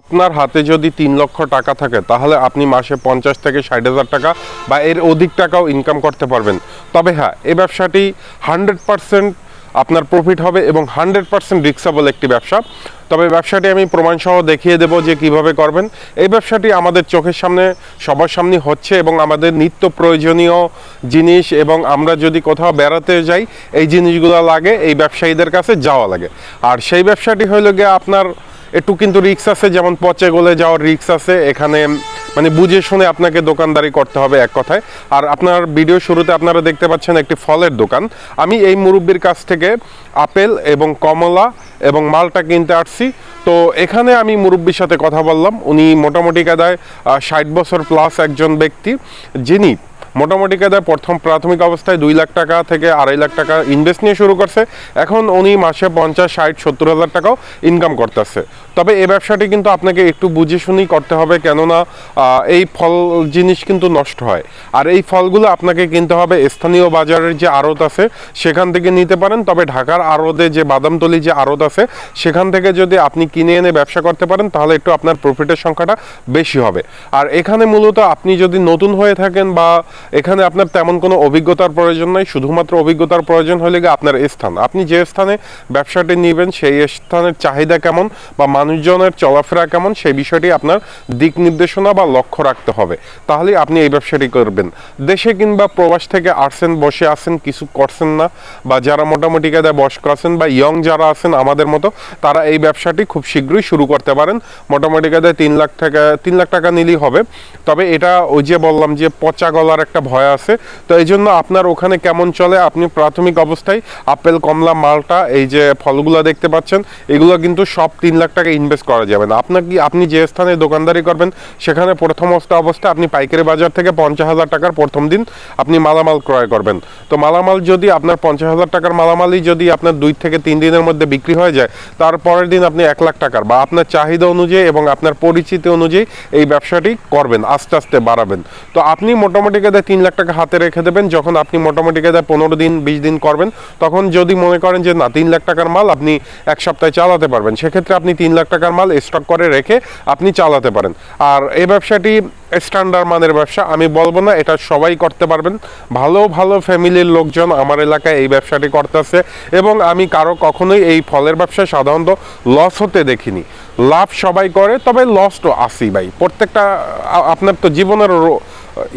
আপনার হাতে যদি তিন লক্ষ টাকা থাকে, তাহলে আপনি মাসে পঞ্চাশ থেকে ষাট হাজার টাকা বা এর অধিক টাকাও ইনকাম করতে পারবেন। তবে হ্যাঁ এই ব্যবসাটি হান্ড্রেড পারসেন্ট আপনার প্রফিট হবে এবং হান্ড্রেড পারসেন্ট রিক্সাবল একটি ব্যবসা। তবে ব্যবসাটি আমি প্রমাণসহ দেখিয়ে দেব যে কীভাবে করবেন। এই ব্যবসাটি আমাদের চোখের সামনে, সবার সামনে হচ্ছে এবং আমাদের নিত্য প্রয়োজনীয় জিনিস এবং আমরা যদি কোথাও বেড়াতে যাই, এই জিনিসগুলো লাগে, এই ব্যবসায়ীদের কাছে যাওয়া লাগে। আর সেই ব্যবসাটি হইল গিয়ে আপনার একটু কিন্তু রিক্স আছে, যেমন পচে গলে যাওয়ার রিক্স আছে। এখানে মানে বুঝে শুনে আপনাকে দোকানদারি করতে হবে এক কথায়। আর আপনার ভিডিও শুরুতে আপনারা দেখতে পাচ্ছেন একটি ফলের দোকান। আমি এই মুরব্বির কাছ থেকে আপেল এবং কমলা এবং মালটা কিনতে আসছি। তো এখানে আমি মুরব্বির সাথে কথা বললাম। উনি মোটামুটি কাদায় ষাট বছর প্লাস একজন ব্যক্তি। যিনি মোটামুটি কাদায় প্রথম প্রাথমিক অবস্থায় দুই লাখ টাকা থেকে আড়াই লাখ টাকা ইনভেস্ট নিয়ে শুরু করছে। এখন উনি মাসে পঞ্চাশ, ষাট, সত্তর হাজার টাকাও ইনকাম করতেছে। তবে এই ব্যবসাটি কিন্তু আপনাকে একটু বুঝে শুনেই করতে হবে, কেননা এই ফল জিনিস কিন্তু নষ্ট হয়। আর এই ফলগুলো আপনাকে কিনতে হবে, স্থানীয় বাজারের যে আড়ত আছে, সেখান থেকে নিতে পারেন। তবে ঢাকার আড়তে যে বাদামতলি যে আড়ত আছে, সেখান থেকে যদি আপনি কিনে এনে ব্যবসা করতে পারেন, তাহলে একটু আপনার প্রফিটের সংখ্যাটা বেশি হবে। আর এখানে মূলত আপনি যদি নতুন হয়ে থাকেন বা এখানে আপনার তেমন কোনো অভিজ্ঞতার প্রয়োজন নাই, শুধুমাত্র অভিজ্ঞতার প্রয়োজন হলে আপনার স্থান। আপনি যে স্থানে ব্যবসাটি নেবেন, সেই স্থানের চাহিদা কেমন বা মানুষজনের চলাফেরা কেমন, সেই বিষয়টি আপনার দিক নির্দেশনা বা লক্ষ্য রাখতে হবে। তাহলেই আপনি এই ব্যবসাটি করবেন। দেশে কিংবা প্রবাস থেকে আসছেন বসে আছেন কিছু করছেন না বা যারা মোটামুটি কায়দায় বয়স্ক আছেন বা ইয়ং যারা আছেন আমাদের মতো, তারা এই ব্যবসাটি খুব শীঘ্রই শুরু করতে পারেন। মোটামুটি কায়দায় তিন লাখ টাকা, তিন লাখ টাকা নিলেই হবে। তবে এটা ওই যে বললাম যে পচা গলার একটা ভয় আছে। তো এই জন্য আপনার ওখানে কেমন চলে? আপনি প্রাথমিক অবস্থায় আপেল, কমলা, মালটা, এই যে ফলগুলো দেখতে পাচ্ছেন, এগুলো কিন্তু সব তিন লাখ টাকা ইনভেস্ট করা যাবে না। আপনার কি আপনি যে স্থানে দোকানদারি করবেন, সেখানে প্রথম অবস্থা অবস্থায় আপনি পাইকারি বাজার থেকে পঞ্চাশ হাজার টাকার প্রথম দিন আপনি মালামাল ক্রয় করবেন। তো মালামাল যদি আপনার পঞ্চাশ হাজার টাকার মালামালই যদি আপনার দুই থেকে তিন দিনের মধ্যে বিক্রি হয়ে যায়, তার পরের দিন আপনি এক লাখ টাকার বা আপনার চাহিদা অনুযায়ী এবং আপনার পরিচিতি অনুযায়ী এই ব্যবসাটি করবেন, আস্তে আস্তে বাড়াবেন। তো আপনি মোটামুটি কেদে তিন লাখ টাকা হাতে রেখে দেবেন। যখন আপনি মোটামুটি কেদে পনেরো দিন, বিশ দিন করবেন, তখন যদি মনে করেন যে না, তিন লাখ টাকার মাল আপনি এক সপ্তাহে চালাতে পারবেন, সেক্ষেত্রে আপনি তিন লাখ টাকার মাল স্টক করে রেখে আপনি চালাতে পারেন। আর এই ব্যবসাটি স্ট্যান্ডার্ড মানের ব্যবসা, আমি বলব না, এটা সবাই করতে পারবেন। ভালো ভালো ফ্যামিলির লোকজন আমার এলাকায় এই ব্যবসাটি করতেছে এবং আমি কারও কখনোই এই ফলের ব্যবসায় সাধারণত লস হতে দেখিনি। লাভ সবাই করে, তবে লস তো আসি ভাই। প্রত্যেকটা আপনার তো জীবনের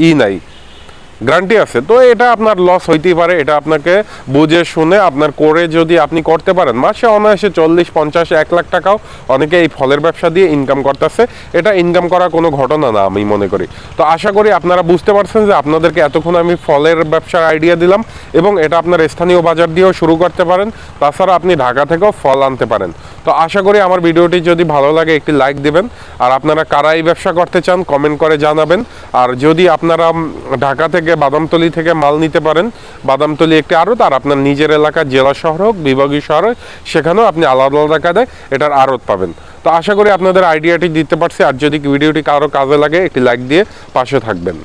ই নাই। গ্যারান্টি আছে। তো এটা আপনার লস হইতেই পারে, এটা আপনাকে বুঝে শুনে আপনার করে যদি আপনি করতে পারেন, মাসে অনায়াসে চল্লিশ, পঞ্চাশ, এক লাখ টাকাও অনেকে এই ফলের ব্যবসা দিয়ে ইনকাম করতেছে। এটা ইনকাম করা কোনো ঘটনা না আমি মনে করি। তো আশা করি আপনারা বুঝতে পারছেন যে আপনাদেরকে এতক্ষণ আমি ফলের ব্যবসার আইডিয়া দিলাম এবং এটা আপনার স্থানীয় বাজার দিয়েও শুরু করতে পারেন, তাছাড়া আপনি ঢাকা থেকেও ফল আনতে পারেন। তো আশা করি আমার ভিডিওটি যদি ভালো লাগে একটি লাইক দেবেন, আর আপনারা কারা এই ব্যবসা করতে চান কমেন্ট করে জানাবেন। আর যদি আপনারা ঢাকা থেকে বাদামতলি থেকে মাল নিতে পারেন। বাদামতলি একটি আড়ত, আর আপনার নিজের এলাকা, জেলা শহর হোক বিভাগীয় শহর হোক, সেখানেও আপনি আলাদা আলাদা কাজে এটার আড়ত পাবেন। তো আশা করি আপনাদের আইডিয়াটি দিতে পারছি। আর যদি ভিডিওটি কারও কাজে লাগে, একটি লাইক দিয়ে পাশে থাকবেন।